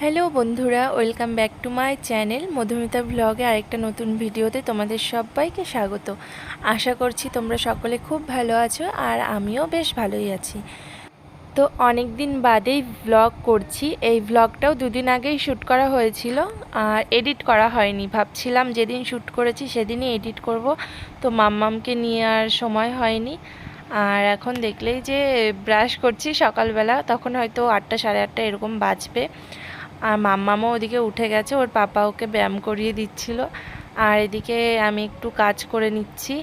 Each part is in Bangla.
হ্যালো বন্ধুরা, welcome back to my channel. Madhumita ব্লগে আরেকটা নতুন ভিডিওতে তোমাদের সবাইকে স্বাগত। আশা করছি তোমরা সকলে খুব ভালো আছো আর আমিও বেশ ভালোই আছি। তো অনেক দিন বাদেই ব্লগ করছি। এই ব্লগটাও দুদিন আগেই শ্যুট করা হয়েছিল, আর এডিট করা হয়নি। ভাবছিলাম যেদিন শ্যুট করেছি সেদিনই এডিট করব। তো মাম্মামকে নিয়ে আর সময় হয়নি। আর এখন দেখলেই যে ব্রাশ করছি সকালবেলা, তখন হয়তো আটটা সাড়ে আটটা এরকম বাজবে। আর মাম্মামও ওদিকে উঠে গেছে, ওর পাপা ওকে ব্যায়াম করিয়ে দিচ্ছিল। আর এদিকে আমি একটু কাজ করে নিচ্ছি।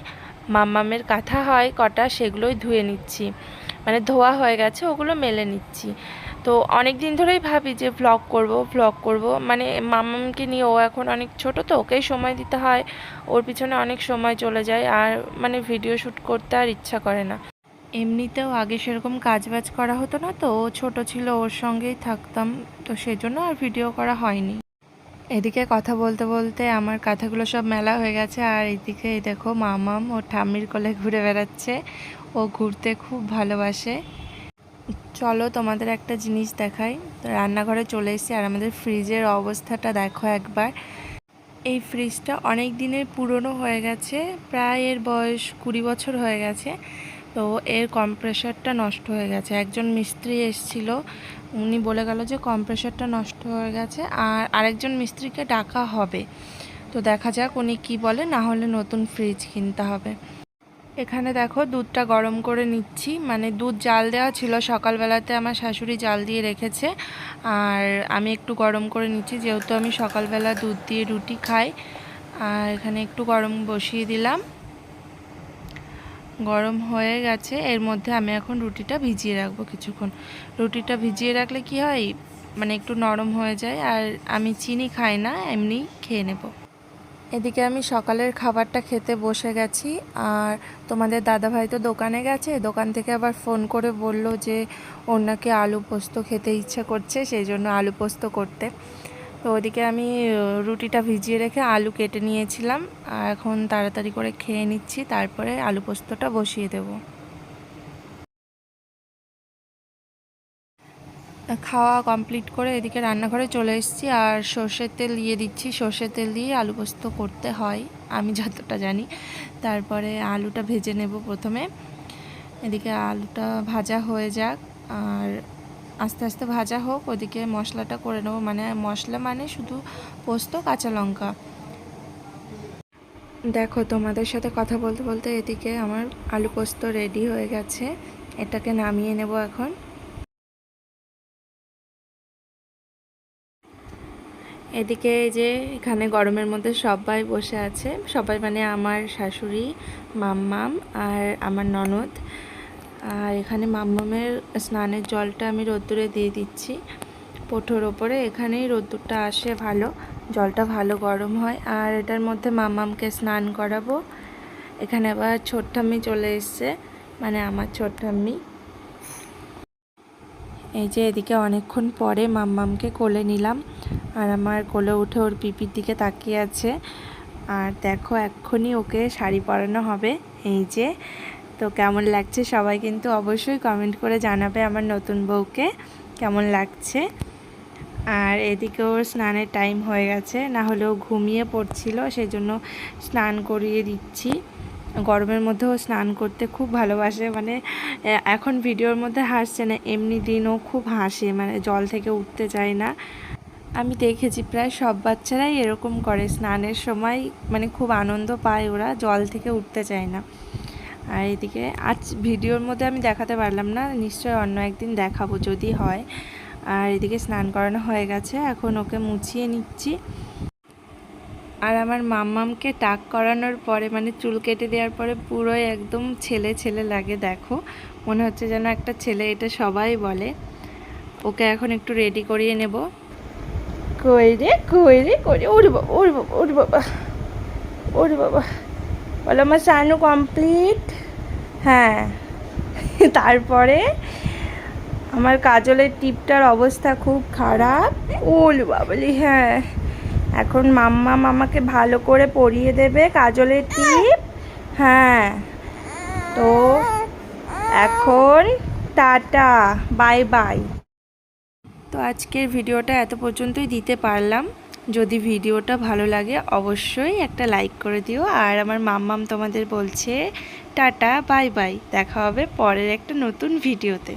মাম্মামের কাঁথা হয় কটা, সেগুলোই ধুয়ে নিচ্ছি। মানে ধোয়া হয়ে গেছে, ওগুলো মেলে নিচ্ছি। তো অনেক দিন ধরেই ভাবি যে ভ্লগ করব ভ্লগ করব। মানে মাম্মামকে নিয়ে ও এখন অনেক ছোট, তো ওকেই সময় দিতে হয়। ওর পিছনে অনেক সময় চলে যায়, আর মানে ভিডিও শ্যুট করতে আর ইচ্ছা করে না। এমনিতেও আগে সেরকম কাজ বাজ করা হতো না তো, ও ছোট ছিল, ওর সঙ্গেই থাকতাম, তো সেজন্য আর ভিডিও করা হয়নি। এদিকে কথা বলতে বলতে আমার কাঁথাগুলো সব মেলা হয়ে গেছে, আর এদিকে দেখো মামাম ও ঠাম্মির কোলে ঘুরে বেড়াচ্ছে, ও ঘুরতে খুব ভালোবাসে। চলো তোমাদের একটা জিনিস দেখাই রান্নাঘরে চলে এসেছি আর আমাদের ফ্রিজের অবস্থাটা দেখো একবার। এই ফ্রিজটা অনেক দিনের পুরনো হয়ে গেছে, প্রায় এর বয়স কুড়ি বছর হয়ে গেছে তো এর কম্প্রেসারটা নষ্ট হয়ে গেছে। একজন মিস্ত্রি এসছিল, উনি বলে গেল যে কম্প্রেসারটা নষ্ট হয়ে গেছে আর আরেকজন মিস্ত্রিকে ডাকা হবে। তো দেখা যাক উনি কি বলে, না হলে নতুন ফ্রিজ কিনতে হবে। এখানে দেখো দুধটা গরম করে নিচ্ছি। মানে দুধ জাল দেওয়া ছিল, সকালবেলাতে আমার শাশুড়ি জাল দিয়ে রেখেছে। আর আমি একটু গরম করে নিচ্ছি, যেহেতু আমি সকালবেলা দুধ দিয়ে রুটি খাই। আর এখানে একটু গরম বসিয়ে দিলাম। গরম হয়ে গেছে, এর মধ্যে আমি এখন রুটিটা ভিজিয়ে রাখব কিছুক্ষণ। রুটিটা ভিজিয়ে রাখলে কি হয়? মানে একটু নরম হয়ে যায় আর আমি চিনি খাই না, এমনি খেয়ে নেব। এদিকে আমি সকালের খাবারটা খেতে বসে গেছি আর তোমাদের দাদাভাই তো দোকানে গেছে, দোকান থেকে আবার ফোন করে বলল যে ওর নাকি আলু পোস্ত খেতে ইচ্ছে করছে, সেই জন্য আলু পোস্ত করতে। তো ওদিকে আমি রুটিটা ভিজিয়ে রেখে আলু কেটে নিয়েছিলাম। আর এখন তাড়াতাড়ি করে খেয়ে নিচ্ছি, তারপরে আলু পোস্তটা বসিয়ে দেব। খাওয়া কমপ্লিট করে এদিকে রান্নাঘরে চলে এসেছি, আর সর্ষের তেল দিয়ে দিচ্ছি। সর্ষের তেল দিয়ে আলু পোস্ত করতে হয়, আমি যতটা জানি। তারপরে আলুটা ভেজে নেব প্রথমে। এদিকে আলুটা ভাজা হয়ে যাক, আর আস্তে আস্তে ভাজা হোক, ওদিকে মশলাটা করে নেব। মানে মশলা মানে শুধু পোস্ত, কাঁচা লঙ্কা। দেখো, তোমাদের সাথে কথা বলতে বলতে এদিকে আমার আলু পোস্ত রেডি হয়ে গেছে। এটাকে নামিয়ে নেব এখন। এদিকে যে এখানে গরমের মধ্যে সবাই বসে আছে। সবাই মানে আমার শাশুড়ি, মাম্মাম আর আমার ননদ। আর এখানে মাম্মামের স্নানের জলটা আমি রোদ্দুরে দিয়ে দিচ্ছি। পোঠোর ওপরে। এখানেই রোদ্দুরটা আসে ভালো। জলটা ভালো গরম হয়। আর এটার মধ্যে মাম্মামকে স্নান করাবো। এখানে আবার ছোট্টাম্মি চলে এসছে। মানে আমার ছোট্টাম্মি এই যে এদিকে অনেকক্ষণ পরে মাম্মামকে কোলে নিলাম। আর আমার কোলে উঠে ওর পিপির দিকে তাকিয়ে আছে। আর দেখো, এক্ষুনি ওকে শাড়ি পরানো হবে। এই যে তো কেমন লাগছে? সবাই কিন্তু অবশ্যই কমেন্ট করে জানাবে আমার নতুন বউকে কেমন লাগছে। আর এদিকে ওর স্নানের টাইম হয়ে গেছে, না হলেও ঘুমিয়ে পড়ছিল সেই জন্য স্নান করিয়ে দিচ্ছি। গরমের মধ্যেও স্নান করতে খুব ভালোবাসে মানে এখন ভিডিওর মধ্যে হাসছে না, এমনি দিনও খুব হাসে মানে জল থেকে উঠতে চায় না। আমি দেখেছি প্রায় সব বাচ্চারাই এরকম করে, স্নানের সময় মানে খুব আনন্দ পায় ওরা, জল থেকে উঠতে চায় না। আর এদিকে আজ ভিডিওর মধ্যে আমি দেখাতে পারলাম না, নিশ্চয়ই অন্য একদিন দেখাবো যদি হয়। আর এদিকে স্নান করানো হয়ে গেছে, এখন ওকে মুছিয়ে নিচ্ছি। আর আমার মাম্মামকে টাক করানোর পরে মানে চুল কেটে দেওয়ার পরে পুরোই একদম ছেলে ছেলে লাগে, দেখো। মনে হচ্ছে যেন একটা ছেলে, এটা সবাই বলে। ওকে এখন একটু রেডি করিয়ে নেব। কই রে কই রে কই রে, ওরে বাবা ওরে বাবা, ওর বাবা, ওরে বাবা। বলো আমার সানু কমপ্লিট হ্যাঁ। তারপরে আমার কাজলের টিপটার অবস্থা খুব খারাপ। ওল বাবলি হ্যাঁ। এখন মাম্মা মামাকে ভালো করে পরিয়ে দেবে কাজলের টিপ। হ্যাঁ। তো এখন টাটা, বাই বাই। তো আজকের ভিডিওটা এত পর্যন্তই দিতে পারলাম। যদি ভিডিওটা ভালো লাগে, অবশ্যই একটা লাইক করে দিও। আর আমার মাম্মাম তোমাদের বলছে, টাটা বাই বাই দেখা হবে পরের একটা নতুন ভিডিওতে।